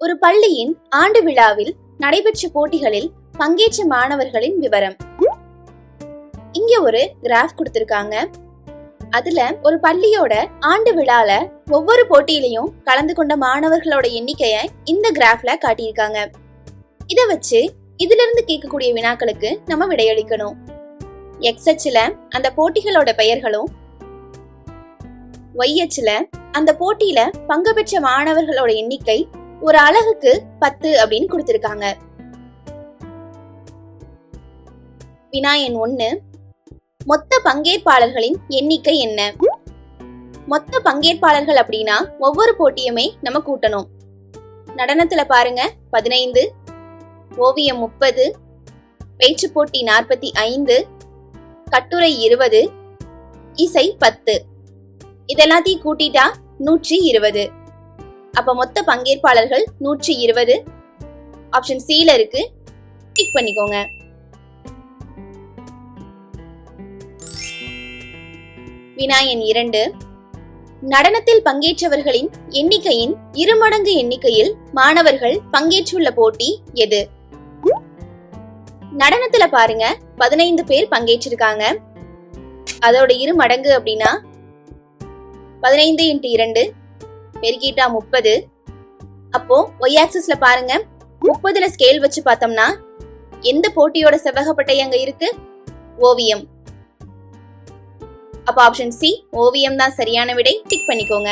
ஒரு பள்ளியின் ஆண்டு விழாவில் நடைபெற்ற போட்டிகளில் பங்கேற்ற மாணவர்களின் விவரம். இங்க ஒரு கிராஃப் கொடுத்திருக்காங்க. அதுல ஒரு பள்ளியோட ஆண்டு விழால ஒவ்வொரு போட்டியிலையும் கலந்து கொண்ட மாணவர்களோட எண்ணிக்கைய இந்த கிராஃப்ல காட்டியிருக்காங்க. இத வச்சு இதுல இருந்து கேட்கக்கூடிய வினாக்களுக்கு நம்ம விடையளிக்கணும். எக்ஸ் அச்சுல அந்த போட்டிகளோட பெயர்களும் ஒய் அச்சுல அந்த போட்டியில பங்கு பெற்ற மாணவர்களோட எண்ணிக்கை ஒரு அழகுக்கு பத்து அப்படின்னு கொடுத்திருக்காங்க. வினாயன் எண் ஒண்ணு மொத்த பங்கேற்பாளர்களின் எண்ணிக்கை என்ன? மொத்த பங்கேற்பாளர்கள் அப்படின்னா ஒவ்வொரு போட்டியுமே நம்ம கூட்டணும். நடனத்துல பாருங்க பதினைந்து ஓவியம் முப்பது பேச்சு போட்டி நாற்பத்தி ஐந்து கட்டுரை இருபது இசை பத்து. இதெல்லாத்தையும் கூட்டிட்டா நூற்றி இருபது. அப்ப மொத்த பங்கேற்பாளர்கள் நூற்றி இருபது. ஆப்ஷன் சில இருக்கு. டிக் பண்ணிக்கோங்க. வினாயன் இரண்டு. நடனத்தில் பங்கேற்றவர்களின் எண்ணிக்கையின் இருமடங்கு எண்ணிக்கையில் மாணவர்கள் பங்கேற்றுள்ள போட்டி எது? நடனத்துல பாருங்க பதினைந்து பேர் பங்கேற்றிருக்காங்க. அதோட இரு மடங்கு அப்படின்னா பதினைந்து இன்ட்டு இரண்டு. பெருக்கிட்டா முப்பது. அப்போ ஒய் ஆக்சிஸ்ல பாருங்க. முப்பதுல ஸ்கேல் வச்சு பார்த்தோம்னா எந்த போட்டியோட செவ்வகப்பட்டை அங்க இருக்கு? ஓவியம். அப்ப ஆப்ஷன் சி ஓவியம் தான் சரியான விடை. டிக் பண்ணிக்கோங்க.